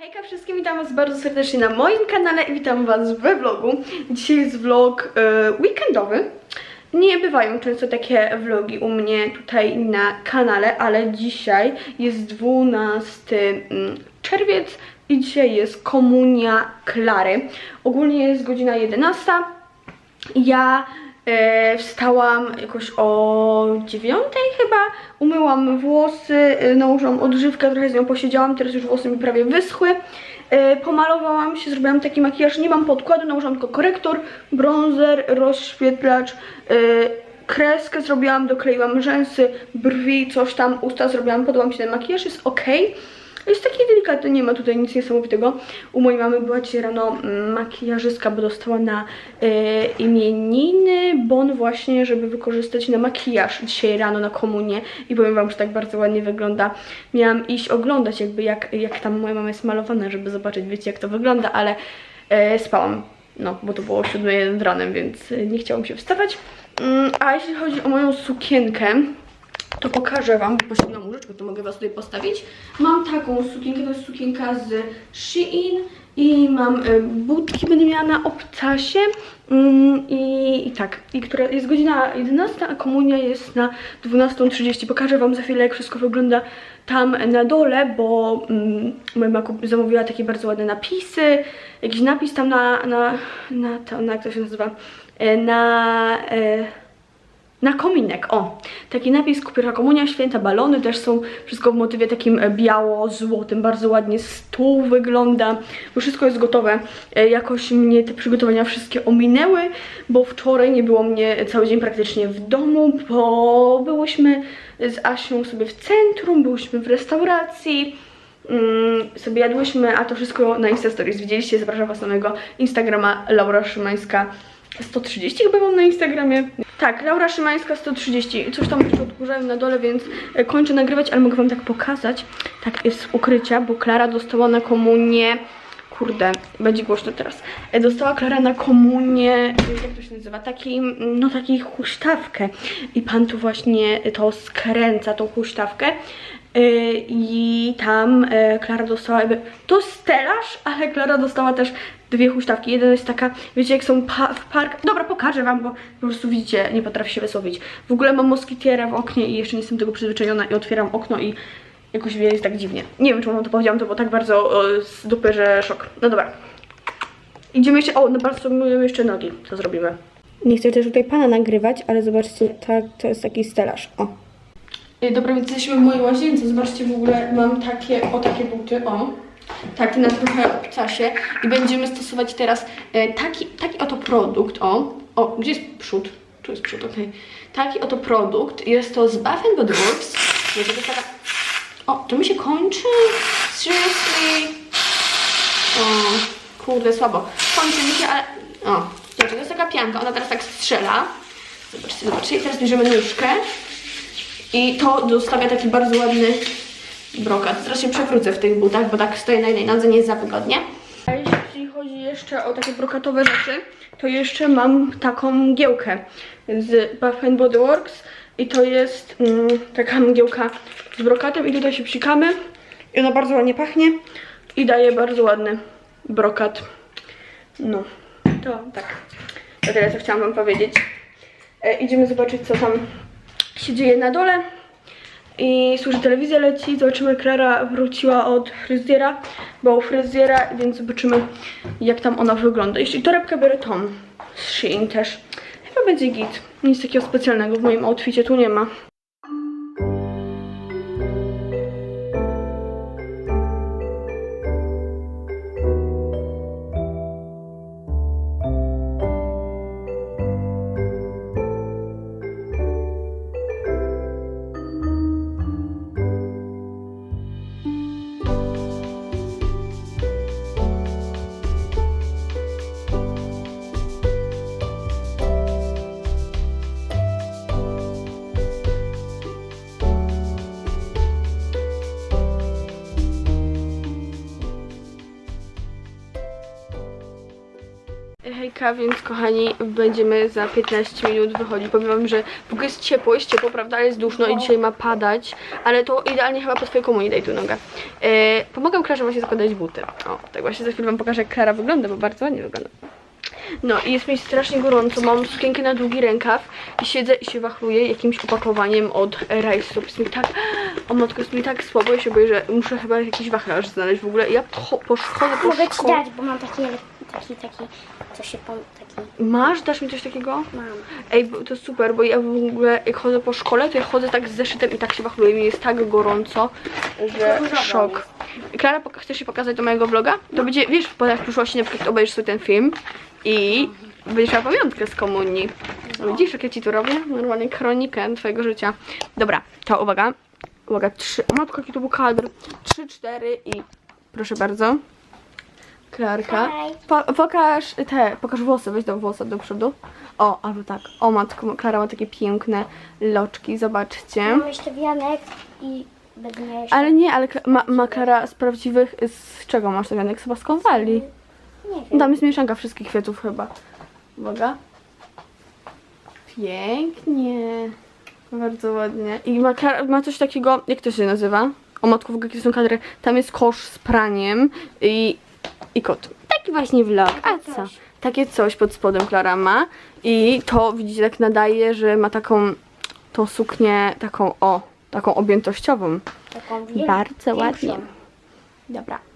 Hejka wszystkim, witam was bardzo serdecznie na moim kanale i witam was we vlogu. Dzisiaj jest vlog e, weekendowy. Nie bywają często takie vlogi u mnie tutaj na kanale, ale dzisiaj jest 12 mm, czerwiec i dzisiaj jest komunia Klary. Ogólnie jest godzina 11. Ja wstałam jakoś o dziewiątej chyba, umyłam włosy, e, nałożyłam odżywkę, trochę z nią posiedziałam, teraz już włosy mi prawie wyschły. E, pomalowałam się, zrobiłam taki makijaż, nie mam podkładu, nałożyłam tylko korektor, bronzer, rozświetlacz, e, kreskę zrobiłam, dokleiłam rzęsy, brwi, coś tam, usta zrobiłam, podoba mi się ten makijaż, jest ok. Jest taki delikatny, nie ma tutaj nic niesamowitego. U mojej mamy była dzisiaj rano mm, makijażystka, bo dostała na e, imieniny bon właśnie, żeby wykorzystać na makijaż dzisiaj rano na komunię i powiem wam, że tak bardzo ładnie wygląda. Miałam iść oglądać jakby jak, jak tam moja mama jest malowana, żeby zobaczyć, wiecie jak to wygląda, ale e, spałam. No, bo to było 7 ranem, więc e, nie chciałam się wstawać. Mm, a jeśli chodzi o moją sukienkę, to pokażę Wam, bo poświęciłam łóżeczkę, to mogę Was tutaj postawić. Mam taką sukienkę, to jest sukienka z Shein i mam y, butki, będę miała na obcasie mm, i, tak, i która jest godzina 11, a komunia jest na 12.30. Pokażę Wam za chwilę, jak wszystko wygląda tam na dole, bo mm, moja mama zamówiła takie bardzo ładne napisy, jakiś napis tam na, na, na, to, na jak to się nazywa, E, na... E, na kominek, o, taki napis Pierwsza Komunia, Święta Balony, też są wszystko w motywie takim e, biało-złotym, bardzo ładnie stół wygląda, bo wszystko jest gotowe. E, Jakoś mnie te przygotowania wszystkie ominęły, bo wczoraj nie było mnie cały dzień praktycznie w domu, bo byłyśmy z Asią sobie w centrum, byłyśmy w restauracji, mm, sobie jadłyśmy, a to wszystko na Insta Stories widzieliście, zapraszam was na mojego Instagrama Laura Szymańska 130 chyba mam na Instagramie. Tak, Laura Szymańska 130. Coś tam jeszcze odkurzają na dole, więc e, kończę nagrywać, ale mogę wam tak pokazać. Tak jest z ukrycia, bo Klara dostała na komunię. Kurde, będzie głośno teraz. E, Dostała Klara na komunię, e, jak to się nazywa? Taki, mm, no taki huśtawkę. I pan tu właśnie to skręca, tą huśtawkę. E, I tam e, Klara dostała jakby, to stelaż, ale Klara dostała też dwie huśtawki. Jedna jest taka, wiecie jak są pa w park, dobra pokażę wam, bo po prostu widzicie, nie potrafię się wysłowić. W ogóle mam moskitierę w oknie i jeszcze nie jestem tego przyzwyczajona i otwieram okno i jakoś jest tak dziwnie. Nie wiem czemu wam to powiedziałam, to było tak bardzo z dupy, że szok. No dobra. Idziemy jeszcze, o, no bardzo myłem jeszcze nogi, to zrobimy. Nie chcę też tutaj pana nagrywać, ale zobaczcie, tak, to jest taki stelaż, o. Y, Dobra, więc jesteśmy w mojej łazience. Zobaczcie, w ogóle mam takie, o takie buty, o. Takie na trochę obcasie. I będziemy stosować teraz e, taki, taki oto produkt, o. O, gdzie jest przód? Tu jest przód, okej. Taki oto produkt. Jest to z Bath Body Works. Taka... O, to mi się kończy? Seriously? O, kurde, słabo. Kończy mi się, ale... O, to jest taka pianka. Ona teraz tak strzela. Zobaczcie, zobaczcie. I teraz bierzemy nóżkę. I to zostawia taki bardzo ładny brokat. Teraz się przewrócę w tych butach, bo tak stoję na jednej nodze, nie jest za wygodnie. A jeśli chodzi jeszcze o takie brokatowe rzeczy, to jeszcze mam taką mgiełkę z Bath Body Works i to jest mm, taka mgiełka z brokatem i tutaj się psikamy i ona bardzo ładnie pachnie i daje bardzo ładny brokat. No, to tak. To tyle, co chciałam wam powiedzieć. E, idziemy zobaczyć, co tam się dzieje na dole. I słyszę, telewizja leci, zobaczymy, Klara wróciła od fryzjera, bo u fryzjera, więc zobaczymy, jak tam ona wygląda. Jeśli torebkę biorę tą z Shein też, chyba będzie git. Nic takiego specjalnego w moim outficie tu nie ma. Hejka, więc kochani, będziemy za 15 minut wychodzić. Powiem wam, że w ogóle jest ciepło, jest ciepło, prawda, ale jest duszno i dzisiaj ma padać, ale to idealnie chyba po twojej komunii, daj tu nogę. E, pomagam Klarze właśnie zakładać buty. O, tak właśnie za chwilę wam pokażę, jak Klara wygląda, bo bardzo ładnie wygląda. No i jest mi strasznie gorąco, mam sukienkę na długi rękaw i siedzę i się wachluję jakimś opakowaniem od Rajstop. Jest mi tak, o matko, jest mi tak słabo, ja się boję, że muszę chyba jakiś wachlarz znaleźć w ogóle. Ja po, po szkole, po Mogę ci dać, bo mam taki, taki, taki, co się pom... taki Masz? Dasz mi coś takiego? mam. Ej, bo to super, bo ja w ogóle jak chodzę po szkole, to ja chodzę tak z zeszytem i tak się wachluję. Mi jest tak gorąco, że szok. Klara, chcesz się pokazać do mojego vloga? To będzie, wiesz, bo jak w przyszłości na przykład obejrzysz sobie ten film i będziesz miała pamiątkę z komunii. Widzisz, jak ja ci tu robię? Normalnie kronikę twojego życia. Dobra, to uwaga. Uwaga, trzy. Matko, jaki to był kadr. Trzy, cztery i proszę bardzo. Klarka. Po, pokaż te, pokaż włosy, weź do włosa do przodu. O, albo tak. O matko, Klara ma takie piękne loczki, zobaczcie. Mam jeszcze wianek i będę miała jeszcze... Ale nie, ale ma, ma Klara z prawdziwych, z czego masz ten wianek? Chyba z konwali. Nie wiem. Tam jest mieszanka wszystkich kwiatów chyba. Uwaga. Pięknie. Bardzo ładnie. I ma, ma coś takiego, jak to się nazywa? O matko, w ogóle jakie są kadry. Tam jest kosz z praniem i, i kot. Taki właśnie vlog. A co? Takie coś pod spodem Klara ma. I to widzicie, tak nadaje, że ma taką tą suknię, taką o, taką objętościową. Taką Bardzo ładnie. Dobra.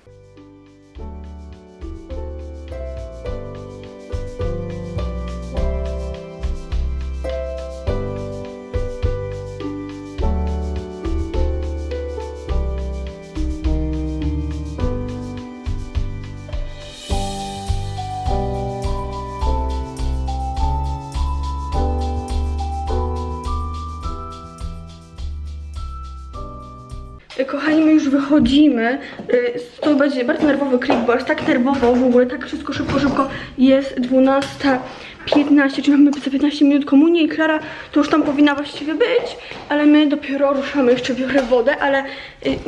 Wychodzimy. Y, To będzie bardzo nerwowy klip, bo aż tak nerwowo w ogóle, tak wszystko szybko, szybko. Jest 12.15, czyli mamy za 15 minut komunię i Klara to już tam powinna właściwie być, ale my dopiero ruszamy. Jeszcze biorę wodę, ale y,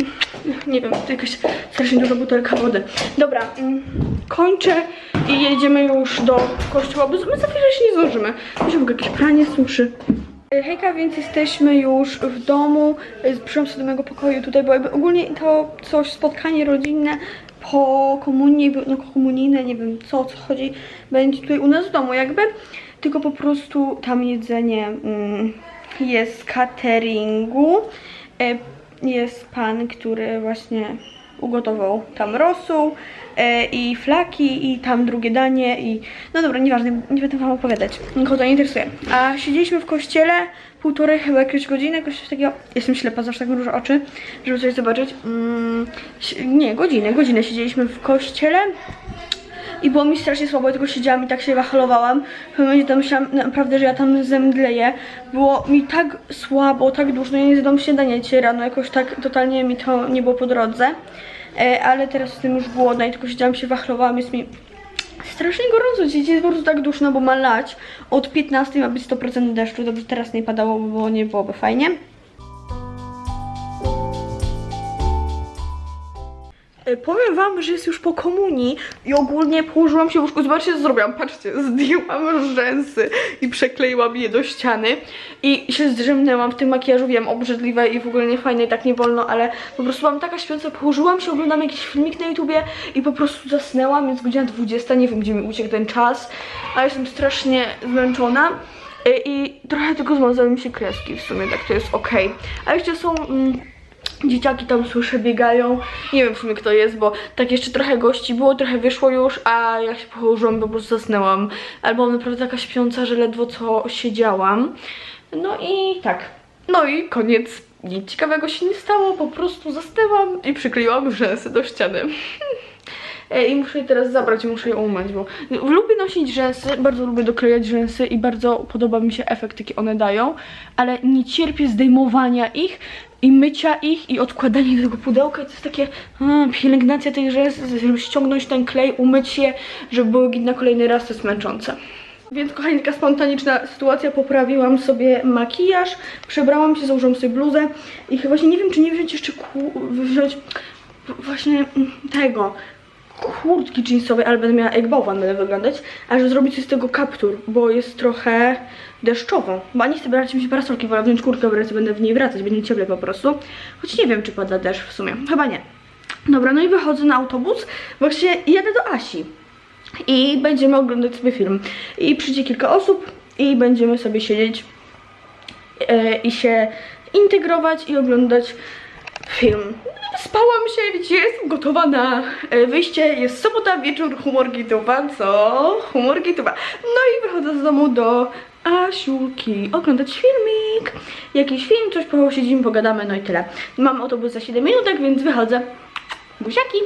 nie wiem, to jakaś strasznie duża butelka wody. Dobra, mm, kończę i jedziemy już do kościoła, bo my za chwilę się nie zdążymy. Się w ogóle jakieś pranie suszy. E, Hejka, więc jesteśmy już w domu. E, Przyszłam sobie do mojego pokoju tutaj, bo jakby ogólnie to coś, spotkanie rodzinne po komunii, no komunijne, nie wiem co, co chodzi, będzie tutaj u nas w domu jakby. Tylko po prostu tam jedzenie mm, jest z cateringu. E, Jest pan, który właśnie ugotował tam rosół i flaki i tam drugie danie i no dobra, nieważne, nie będę wam opowiadać, nikogo to nie interesuje. A siedzieliśmy w kościele półtorej chyba jakieś godziny, jakoś coś takiego, jestem ślepa, zawsze tak dużo oczy, żeby coś zobaczyć. Mm, nie, godzinę, godzinę siedzieliśmy w kościele i było mi strasznie słabo, tylko siedziałam i tak się wachlowałam. W pewnym momencie tam myślałam naprawdę, że ja tam zemdleję. Było mi tak słabo, tak duszno, ja nie zjadłam śniadania dzisiaj rano, jakoś tak totalnie mi to nie było po drodze. E, ale teraz jestem już głodna i tylko siedziałam się wachlowałam, jest mi strasznie gorąco, dzisiaj jest po prostu tak duszno, bo ma lać. Od 15 ma być 100% deszczu, dobrze teraz nie padało, bo nie byłoby fajnie. Powiem wam, że jest już po komunii i ogólnie położyłam się w łóżku. Zobaczcie, co zrobiłam. Patrzcie, zdjęłam rzęsy i przekleiłam je do ściany i się zdrzemnęłam w tym makijażu. Wiem, obrzydliwe i w ogóle nie fajne i tak nie wolno, ale po prostu byłam taka śpiąca. Położyłam się, oglądam jakiś filmik na YouTubie i po prostu zasnęłam. Jest godzina 20, nie wiem, gdzie mi uciekł ten czas, ale jestem strasznie zmęczona. E, I trochę tylko zmazały mi się kreski w sumie, tak to jest okej. A jeszcze są... Mm, Dzieciaki tam słyszę biegają. Nie wiem w sumie kto jest, bo tak jeszcze trochę gości było, trochę wyszło już, a ja się położyłam, po prostu zasnęłam. Albo naprawdę taka śpiąca, że ledwo co siedziałam. No i tak. No i koniec. Nic ciekawego się nie stało, po prostu zasnęłam i przykleiłam rzęsy do ściany. I muszę je teraz zabrać, muszę je umyć, bo lubię nosić rzęsy, bardzo lubię doklejać rzęsy i bardzo podoba mi się efekt, jaki one dają, ale nie cierpię zdejmowania ich i mycia ich i odkładania do tego pudełka. To jest takie pielęgnacja tych rzęs, żeby ściągnąć ten klej, umyć je, żeby były na kolejny raz, to jest męczące. Więc kochani, taka spontaniczna sytuacja, poprawiłam sobie makijaż, przebrałam się, założyłam sobie bluzę i chyba nie wiem, czy nie wziąć jeszcze ku, wziąć właśnie tego, kurtki jeansowej, ale będę miała jak bałwan będę wyglądać, a że zrobić z tego kaptur, bo jest trochę deszczowo. Bo nie chcę brać mi się parasolki, wolę wziąć kurtkę, bo będę w niej wracać, będzie cieplej po prostu. Choć nie wiem, czy pada deszcz w sumie. Chyba nie. Dobra, no i wychodzę na autobus, właśnie jadę do Asi. I będziemy oglądać sobie film. I przyjdzie kilka osób i będziemy sobie siedzieć e, i się integrować i oglądać film. Spałam się, widzicie, jestem gotowa na e, wyjście. Jest sobota, wieczór, humor gituwa, co? Humor gituwa. No i wychodzę z domu do Asiulki oglądać filmik. Jakiś film, coś posiedzimy, pogadamy, no i tyle. Mam autobus za 7 minutek, więc wychodzę. Buziaki!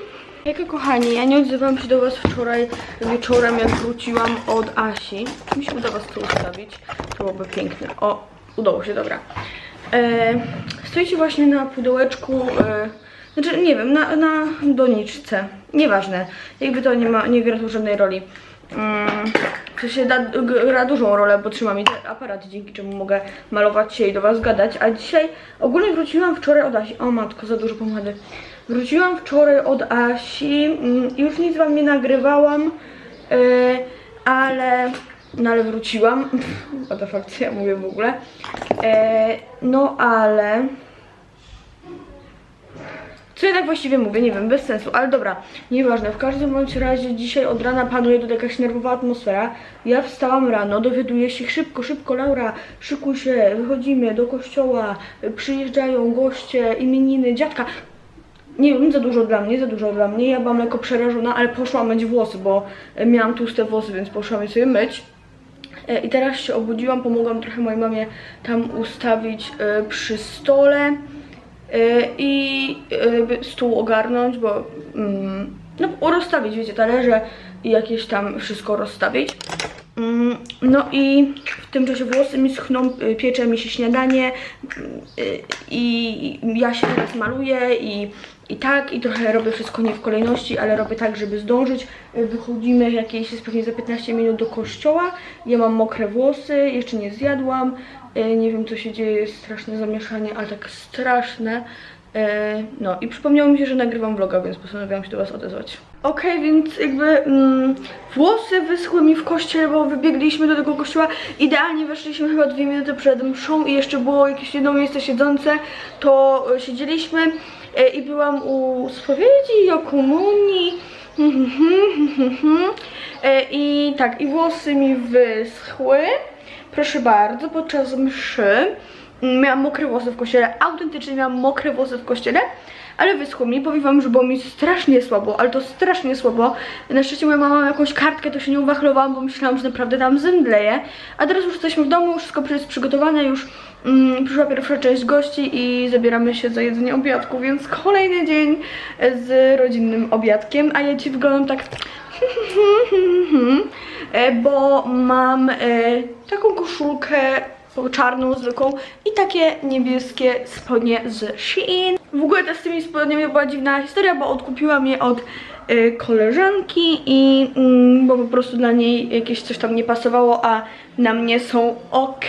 Jaka kochani, ja nie odzywałam się do was wczoraj wieczorem, jak wróciłam od Asi. Czy mi się uda was to ustawić? To byłoby piękne. O, udało się, dobra. E, stoicie właśnie na pudełeczku, e, znaczy nie wiem, na, na doniczce. Nieważne, jakby to nie ma, nie gra tu żadnej roli. Mm, to się da, gra dużą rolę, bo trzyma mi aparat, dzięki czemu mogę malować się i do was gadać. A dzisiaj ogólnie wróciłam wczoraj od Asi. O matko, za dużo pomady. Wróciłam wczoraj od Asi, mm, już nic wam nie nagrywałam, yy, ale, no ale wróciłam. What the fuck, ja mówię w ogóle? E, no ale... Co ja tak właściwie mówię? Nie wiem, bez sensu, ale dobra, nieważne. W każdym bądź razie dzisiaj od rana panuje tu jakaś nerwowa atmosfera. Ja wstałam rano, dowiaduję się szybko, szybko, Laura, szykuj się, wychodzimy do kościoła, przyjeżdżają goście, imieniny, dziadka. Nie wiem, za dużo dla mnie, za dużo dla mnie. Ja byłam lekko przerażona, ale poszłam myć włosy, bo e, miałam tłuste włosy, więc poszłam je sobie myć. E, I teraz się obudziłam, pomogłam trochę mojej mamie tam ustawić e, przy stole i e, stół ogarnąć, bo mm, no rozstawić, wiecie, talerze i jakieś tam wszystko rozstawić. Mm, No i w tym czasie włosy mi schną, y, piecze mi się śniadanie y, i ja się teraz maluję i, i tak i trochę robię wszystko nie w kolejności, ale robię tak, żeby zdążyć. Y, Wychodzimy jakieś jest pewnie za 15 minut do kościoła. Ja mam mokre włosy, jeszcze nie zjadłam. Y, Nie wiem co się dzieje, jest straszne zamieszanie, ale tak straszne. E, No i przypomniało mi się, że nagrywam vloga, więc postanowiłam się do Was odezwać. Okej, więc jakby mm, włosy wyschły mi w kościele, bo wybiegliśmy do tego kościoła. Idealnie weszliśmy chyba dwie minuty przed mszą i jeszcze było jakieś jedno miejsce siedzące, to e, siedzieliśmy e, i byłam u spowiedzi, o komunii. E, I tak, i włosy mi wyschły. Proszę bardzo, podczas mszy. Mm, Miałam mokre włosy w kościele, autentycznie miałam mokre włosy w kościele, ale wyschło mi. Powiem wam, że było mi strasznie słabo, ale to strasznie słabo. Na szczęście moja mama ma jakąś kartkę, to się nie uwachlowałam, bo myślałam, że naprawdę tam zemdleję. A teraz już jesteśmy w domu, wszystko jest przygotowane, już mm, przyszła pierwsza część gości i zabieramy się za jedzenie obiadku, więc kolejny dzień z rodzinnym obiadkiem, a ja ci wyglądam tak bo mam e, taką koszulkę czarną, zwykłą i takie niebieskie spodnie z Shein. W ogóle też z tymi spodniami była dziwna historia, bo odkupiłam je od e, koleżanki i mm, bo po prostu dla niej jakieś coś tam nie pasowało, a na mnie są ok,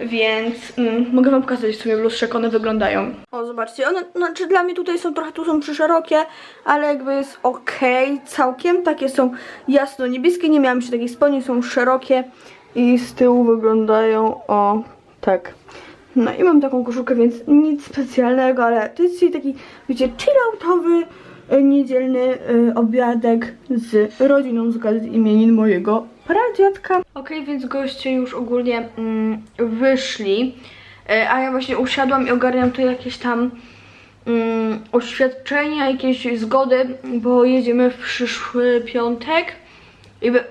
więc mm, mogę wam pokazać w sumie w lustrze, jak one wyglądają. O, zobaczcie, one, znaczy dla mnie tutaj są trochę, tu są przyszerokie, ale jakby jest ok całkiem, takie są jasno niebieskie, nie miałam jeszcze takich spodni, są szerokie i z tyłu wyglądają o tak. No i mam taką koszulkę, więc nic specjalnego, ale to jest taki, wiecie, chilloutowy, niedzielny e, obiadek z rodziną z okazji imienin mojego pradziadka. Okej, więc goście już ogólnie mm, wyszli, e, a ja właśnie usiadłam i ogarniam tu jakieś tam mm, oświadczenia, jakieś zgody, bo jedziemy w przyszły piątek. Jakby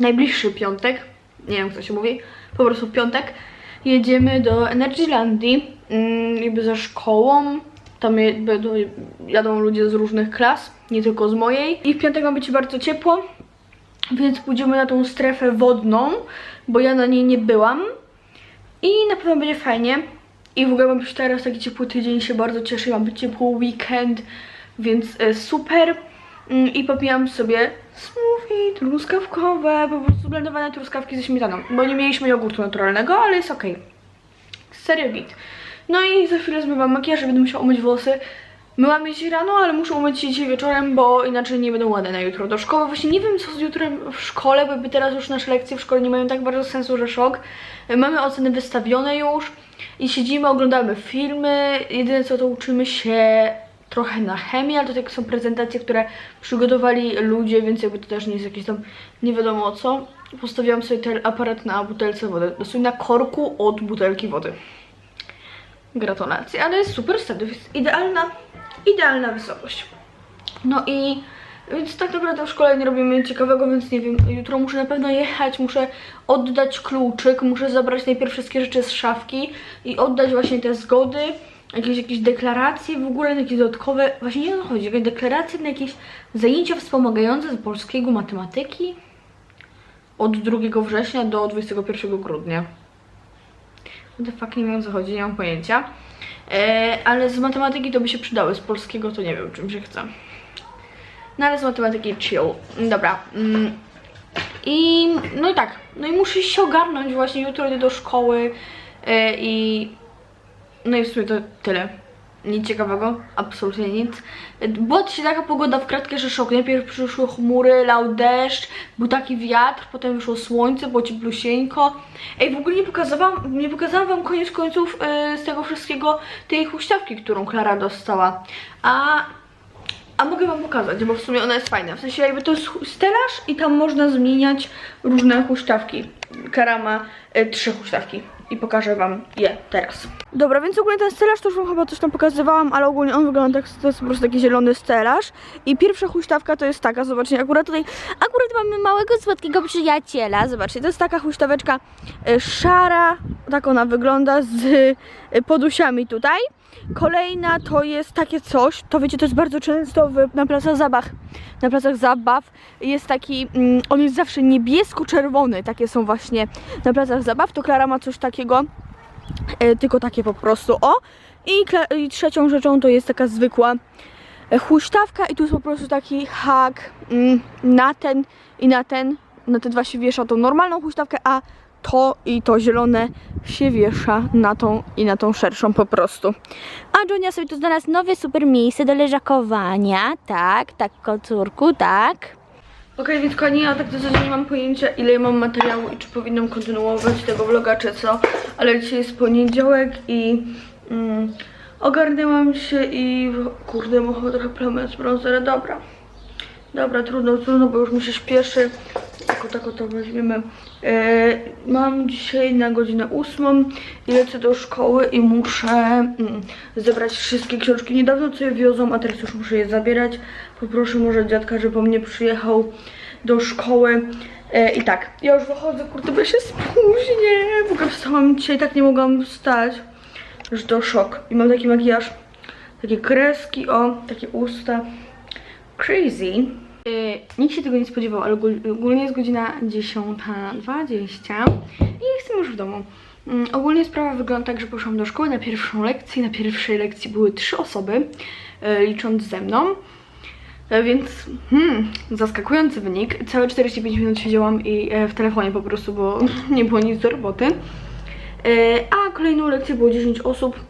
najbliższy piątek, nie wiem to się mówi, po prostu w piątek jedziemy do Energylandii, mm, jakby ze szkołą. Tam jadą ludzie z różnych klas, nie tylko z mojej. I w piątek ma być bardzo ciepło, więc pójdziemy na tą strefę wodną, bo ja na niej nie byłam. I na pewno będzie fajnie. I w ogóle mam już teraz taki ciepły tydzień, się bardzo cieszę, mam być ciepły weekend, więc e, super. Mm, I popijam sobie smoothie truskawkowe, po prostu blendowane truskawki ze śmietaną, bo nie mieliśmy jogurtu naturalnego, ale jest okej. Serio git. No i za chwilę zmywam makijaż, będę musiała umyć włosy. Myłam je dzisiaj rano, ale muszę umyć się dzisiaj wieczorem, bo inaczej nie będą ładne na jutro do szkoły. Właśnie nie wiem co z jutrem w szkole, bo teraz już nasze lekcje w szkole nie mają tak bardzo sensu, że szok. Mamy oceny wystawione już i siedzimy, oglądamy filmy. Jedyne co to uczymy się trochę na chemię, ale to takie są prezentacje, które przygotowali ludzie, więc jakby to też nie jest jakieś tam nie wiadomo co. Postawiłam sobie ten aparat na butelce wody, dosłownie na korku od butelki wody. Gratulacje, ale jest super jest idealna, idealna wysokość. No i więc tak naprawdę w szkole nie robimy ciekawego, więc nie wiem, jutro muszę na pewno jechać, muszę oddać kluczyk, muszę zabrać najpierw wszystkie rzeczy z szafki i oddać właśnie te zgody, jakieś, jakieś deklaracje, w ogóle jakieś dodatkowe, właśnie nie o to chodzi, jakieś deklaracje na jakieś zajęcia wspomagające z polskiego, matematyki od 2 września do 21 grudnia. The fuck, nie wiem o co chodzi, nie mam pojęcia. E, ale z matematyki to by się przydały, z polskiego to nie wiem czym się chce. No ale z matematyki chill. Dobra. Mm. I no i tak. No i muszę się ogarnąć właśnie jutro idę do szkoły e, i no i w sumie to tyle. Nic ciekawego, absolutnie nic. Była dzisiaj taka pogoda w kratkę, że szok. Najpierw przyszły chmury, lał deszcz, był taki wiatr, potem wyszło słońce, było cieplusieńko. Ej, w ogóle nie pokazałam, nie pokazałam wam koniec końców yy, z tego wszystkiego tej huśtawki, którą Klara dostała. A a mogę wam pokazać, bo w sumie ona jest fajna. W sensie jakby to jest stelaż i tam można zmieniać różne huśtawki. Kara ma y, trzy huśtawki i pokażę wam je teraz. Dobra, więc ogólnie ten stelaż to już wam chyba coś tam pokazywałam, ale ogólnie on wygląda tak, to jest po prostu taki zielony stelaż. I pierwsza huśtawka to jest taka, zobaczcie, akurat tutaj, akurat mamy małego, słodkiego przyjaciela. Zobaczcie, to jest taka huśtaweczka y, szara, tak ona wygląda z y, podusiami tutaj. Kolejna to jest takie coś, to wiecie, to jest bardzo często w, na placach zabaw. Na placach zabaw jest taki, mm, on jest zawsze niebiesko-czerwony, takie są właśnie na placach zabaw. To Klara ma coś takiego, e, tylko takie po prostu, o. I, I trzecią rzeczą to jest taka zwykła e, huśtawka i tu jest po prostu taki hak mm, na ten i na ten, na te dwa się wiesza tą normalną huśtawkę, a to i to zielone się wiesza na tą i na tą szerszą po prostu. A Jonia sobie tu znalazł nowe super miejsce do leżakowania. Tak, tak, kocurku, tak. Okej, więc kochani, ja tak zasadzie nie mam pojęcia ile mam materiału i czy powinnam kontynuować tego vloga, czy co. Ale dzisiaj jest poniedziałek i mm, ogarnęłam się i kurde, mam trochę plamy z bronzera. Dobra. Dobra, trudno, trudno, bo już mi się śpieszy. Tako, tako to weźmiemy. E, mam dzisiaj na godzinę ósmą i lecę do szkoły i muszę mm, zebrać wszystkie książki. Niedawno co je wiozą, a teraz już muszę je zabierać. Poproszę może dziadka, żeby po mnie przyjechał do szkoły. E, I tak, ja już wychodzę, kurde, bo się spóźnię. W ogóle wstałam dzisiaj, tak nie mogłam wstać. Że to szok. I mam taki makijaż, takie kreski, o, takie usta. Crazy. Yy, nikt się tego nie spodziewał, ale ogól- ogólnie jest godzina 10.20 i jestem już w domu. Mm, ogólnie sprawa wygląda tak, że poszłam do szkoły na pierwszą lekcję. Na pierwszej lekcji były trzy osoby, yy, licząc ze mną. E, Więc hmm, zaskakujący wynik. Całe 45 minut siedziałam i e, w telefonie po prostu, bo nie było nic do roboty. E, A kolejną lekcję było 10 osób.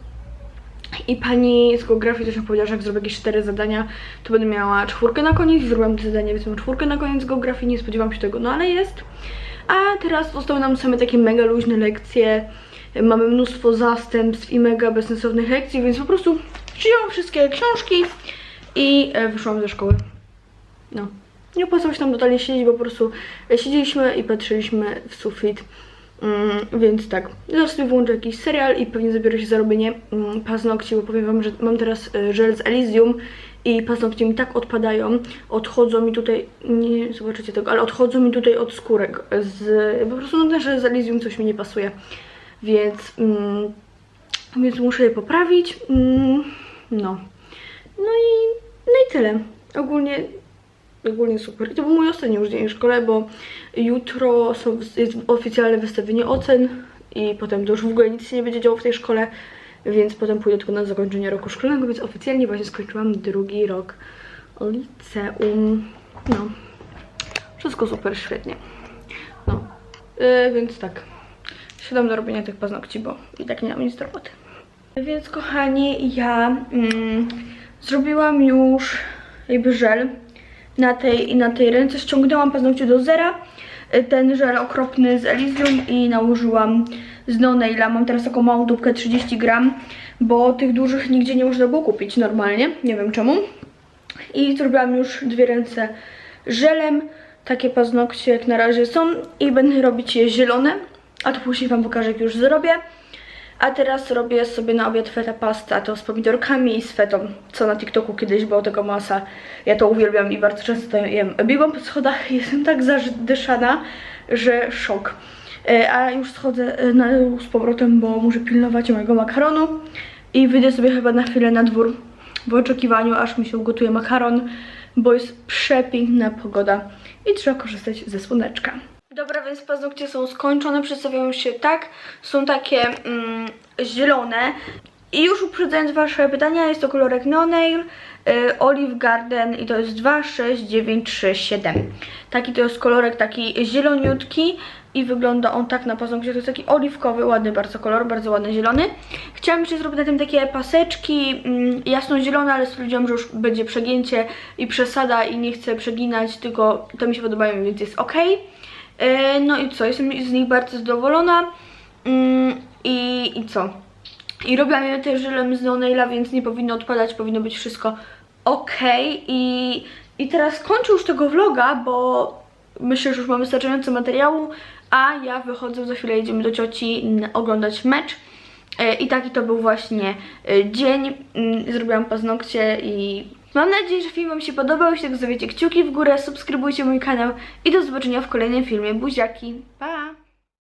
I pani z geografii też mi powiedziała, że jak zrobię jakieś cztery zadania, to będę miała czwórkę na koniec. Zrobiłam te zadania, więc mam czwórkę na koniec geografii, nie spodziewałam się tego, no ale jest. A teraz zostały nam same takie mega luźne lekcje. Mamy mnóstwo zastępstw i mega bezsensownych lekcji, więc po prostu wzięłam wszystkie książki i e, wyszłam ze szkoły. No. Nie opłacało się tam totalnie siedzieć, bo po prostu e, siedzieliśmy i patrzyliśmy w sufit. Mm, więc tak, zaraz sobie włączę jakiś serial i pewnie zabiorę się za robienie mm, paznokci, bo powiem wam, że mam teraz e, żel z Elysium i paznokcie mi tak odpadają, odchodzą mi tutaj, nie zobaczycie tego, ale odchodzą mi tutaj od skórek, z, po prostu no ten żel z Elysium coś mi nie pasuje, więc, mm, więc muszę je poprawić, mm, no. No i, no i tyle. Ogólnie, ogólnie super. I to był mój ostatni już dzień w szkole, bo jutro są, jest oficjalne wystawienie ocen i potem to już w ogóle nic się nie będzie działo w tej szkole, więc potem pójdę tylko na zakończenie roku szkolnego, więc oficjalnie właśnie skończyłam drugi rok liceum. No, wszystko super, świetnie. No, yy, więc tak, siadam do robienia tych paznokci, bo i tak nie mam nic do roboty. Więc kochani, ja mm, zrobiłam już jakby żel na tej, na tej ręce. Ściągnęłam paznokcie do zera. Y, Ten żel okropny z Elysium i nałożyłam z No Naila. Mam teraz taką małą dupkę 30 gram, bo tych dużych nigdzie nie można było kupić normalnie. Nie wiem czemu. I zrobiłam już dwie ręce żelem. Takie paznokcie jak na razie są i będę robić je zielone. A to później wam pokażę jak już zrobię. A teraz robię sobie na obiad feta pasta, to z pomidorkami i z fetą, co na TikToku kiedyś było tego masa. Ja to uwielbiam i bardzo często to jem. Biegłam po schodach, jestem tak zadyszana, że szok. E, A już schodzę e, na z powrotem, bo muszę pilnować mojego makaronu i wyjdę sobie chyba na chwilę na dwór w oczekiwaniu, aż mi się ugotuje makaron, bo jest przepiękna pogoda i trzeba korzystać ze słoneczka. Dobra, więc paznokcie są skończone, przedstawiają się tak, są takie mm, zielone. I już uprzedzając Wasze pytania, jest to kolorek No Nail, y, Olive Garden i to jest 26937. Taki to jest kolorek taki zieloniutki i wygląda on tak na paznokcie. To jest taki oliwkowy, ładny bardzo kolor, bardzo ładny zielony. Chciałam jeszcze zrobić na tym takie paseczki mm, jasno-zielone, ale stwierdziłam, że już będzie przegięcie i przesada i nie chcę przeginać, tylko to mi się podobają, więc jest ok. E, No i co, jestem z nich bardzo zadowolona. Mm, I, i co? I robiłam je też żelem z Naila, więc nie powinno odpadać, powinno być wszystko ok. I, I teraz kończę już tego vloga, bo myślę, że już mamy wystarczająco materiału, a ja wychodzę, za chwilę jedziemy do cioci oglądać mecz. E, I taki to był właśnie e, dzień. Mm, Zrobiłam paznokcie i mam nadzieję, że film Wam się podobał. Jeśli tak zostawiacie kciuki w górę, subskrybujcie mój kanał i do zobaczenia w kolejnym filmie. Buziaki, pa!